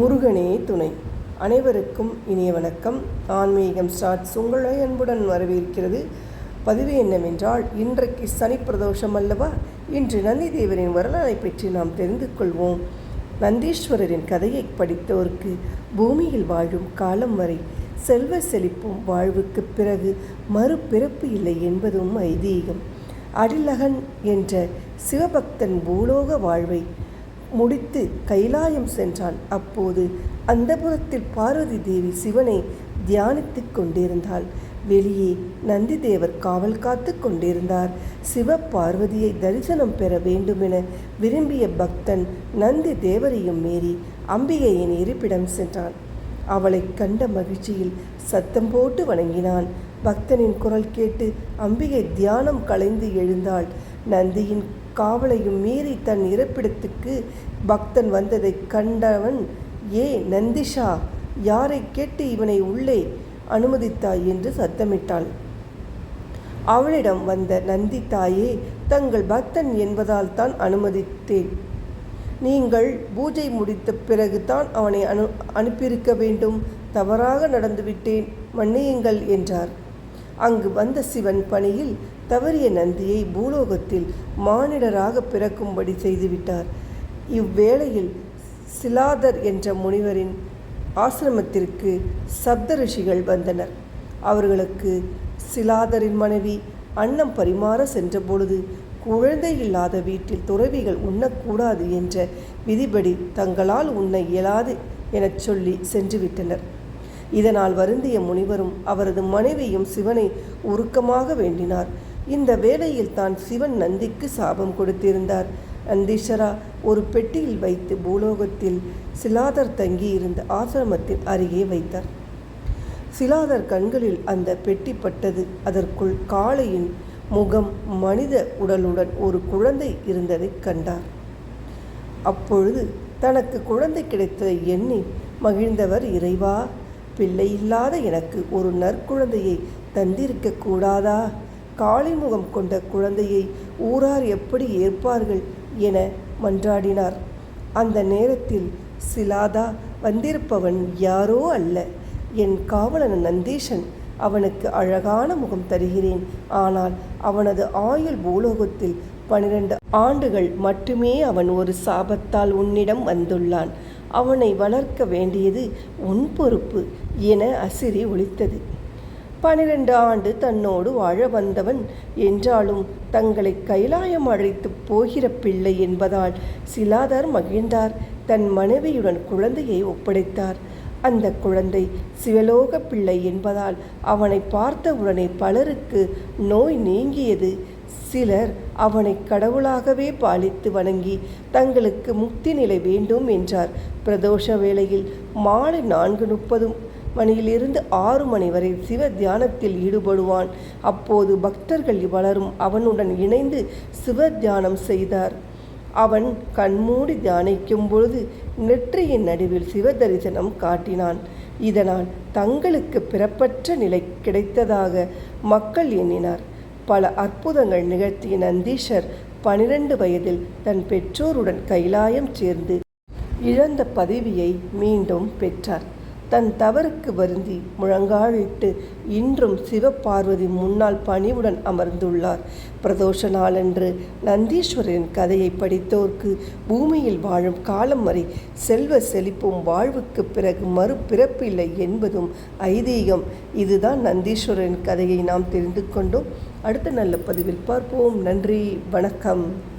முருகனே துணை. அனைவருக்கும் இனிய வணக்கம். ஆன்மீகம் ஸ்டார்ட்ஸ் உங்களை அன்புடன் வரவேற்கிறது. பதிவு என்னவென்றால் இன்றைக்கு சனி பிரதோஷம் அல்லவா? இன்று நந்தி தேவரின் வரலாறை பற்றி நாம் தெரிந்து கொள்வோம். நந்தீஸ்வரரின் கதையை படித்தோருக்கு பூமியில் வாழும் காலம் வரை செல்வ செழிப்பும் வாழ்வுக்கு பிறகு மறுபிறப்பு இல்லை என்பதும் ஐதீகம். அடிலகன் என்ற சிவபக்தன் பூலோக வாழ்வை முடித்து கைலாயம் சென்றான். அப்போது அந்தபுரத்தில் பார்வதி தேவி சிவனை தியானித்துக் கொண்டிருந்தாள். வெளியே நந்திதேவர் காவல் காத்து கொண்டிருந்தார். சிவ பார்வதியை தரிசனம் பெற வேண்டுமென விரும்பிய பக்தன் நந்தி தேவரையும் மீறி அம்பிகையின் இருப்பிடம் சென்றான். அவளை கண்ட மகிழ்ச்சியில் சத்தம் போட்டு வணங்கினான். பக்தனின் குரல் கேட்டு அம்பிகை தியானம் கலைந்து எழுந்தாள். நந்தியின் காவலையும் மீறி தன் இருப்பிடத்துக்கு பக்தன் வந்ததை கண்டவன் ஏ நந்திஷா யாரை கேட்டு இவனை உள்ளே அனுமதித்தாய்? என்று சத்தமிட்டாள். அவளிடம் வந்த நந்தி தாயே தங்கள் பக்தன் என்பதால் தான் அனுமதித்தேன். நீங்கள் பூஜை முடித்த பிறகு தான் அவனை அனு அனுப்பியிருக்க வேண்டும். தவறாக நடந்துவிட்டேன். மன்னியுங்கள் என்றார். அங்கு வந்த சிவன் பணியில் தவறிய நந்தியை பூலோகத்தில் மானிடராக பிறக்கும்படி செய்துவிட்டார். இவ்வேளையில் சிலாதர் என்ற முனிவரின் ஆசிரமத்திற்கு சப்த ரிஷிகள் வந்தனர். அவர்களுக்கு சிலாதரின் மனைவி அன்னம் பரிமாற சென்றபொழுது குழந்தை இல்லாத வீட்டில் துறவிகள் உண்ணக்கூடாது என்ற விதிபடி தங்களால் உண்ண இயலாது எனச் சொல்லி சென்றுவிட்டனர். இதனால் வருந்திய முனிவரும் அவரது மனைவியும் சிவனை உருக்கமாக வேண்டினார். இந்த வேளையில் தான் சிவன் நந்திக்கு சாபம் கொடுத்திருந்தார். நந்தீஸ்வரா ஒரு பெட்டியில் வைத்து பூலோகத்தில் சிலாதர் தங்கியிருந்த ஆசிரமத்தின் அருகே வைத்தார். சிலாதர் கண்களில் அந்த பெட்டி பட்டது. அதற்குள் காளையின் முகம் மனித உடலுடன் ஒரு குழந்தை இருந்ததை கண்டார். அப்பொழுது தனக்கு குழந்தை கிடைத்ததை எண்ணி மகிழ்ந்தவர் இறைவா பிள்ளை இல்லாத எனக்கு ஒரு நற்குழந்தையை தந்திருக்க கூடாதா? காளிமுகம் கொண்ட குழந்தையை ஊரார் எப்படி ஏற்பார்கள் என மன்றாடினார். அந்த நேரத்தில் சிலாதா வந்திருப்பவன் யாரோ அல்ல. என் காவலன் நந்தீஷன் அவனுக்கு அழகான முகம் தருகிறேன். ஆனால் அவனது ஆயுள் பூலோகத்தில் பனிரெண்டு ஆண்டுகள் மட்டுமே அவன் ஒரு சாபத்தால் உன்னிடம் வந்துள்ளான். அவனை வளர்க்க வேண்டியது உன் பொறுப்பு என அசிரி ஒழித்தது. பனிரெண்டு ஆண்டு தன்னோடு வாழ வந்தவன் என்றாலும் தங்களை கைலாயம் அழைத்து போகிற பிள்ளை என்பதால் சிலாதார் மகிழ்ந்தார். தன் மனைவியுடன் குழந்தையை ஒப்படைத்தார். அந்த குழந்தை சிவலோக பிள்ளை என்பதால் அவனை பார்த்தவுடனே பலருக்கு நோய் நீங்கியது. சிலர் அவனை கடவுளாகவே பாலித்து வணங்கி தங்களுக்கு முக்தி நிலை வேண்டும் என்றார். பிரதோஷ வேளையில் மாலை நான்கு முப்பது மணியிலிருந்து ஆறு மணி வரை சிவ தியானத்தில் ஈடுபடுவான். அப்போது பக்தர்கள் வளரும் அவனுடன் இணைந்து சிவ தியானம் செய்தார். அவன் கண்மூடி தியானிக்கும் பொழுது நெற்றியின் நடுவில் சிவ தரிசனம் காட்டினான். இதனால் தங்களுக்கு பிறப்பற்ற நிலை கிடைத்ததாக மக்கள் எண்ணினார். பல அற்புதங்கள் நிகழ்த்திய நந்தீஷர் பனிரெண்டு வயதில் தன் பெற்றோருடன் கைலாயம் சேர்ந்து இழந்த பதவியை மீண்டும் பெற்றார். தன் தவறுக்கு வருந்தி முழங்காழிட்டு இன்றும் சிவபார்வதி முன்னால் பணிவுடன் அமர்ந்துள்ளார். பிரதோஷ நாளன்று நந்தீஸ்வரரின் கதையை படித்தோர்க்கு பூமியில் வாழும் காலம் வரை செல்வ செழிப்பும் வாழ்வுக்கு பிறகு மறுபிறப்பில்லை என்பதும் ஐதீகம். இதுதான் நந்தீஸ்வரரின் கதையை நாம் தெரிந்து கொண்டோம். அடுத்த நல்ல பதிவில் பார்ப்போம். நன்றி வணக்கம்.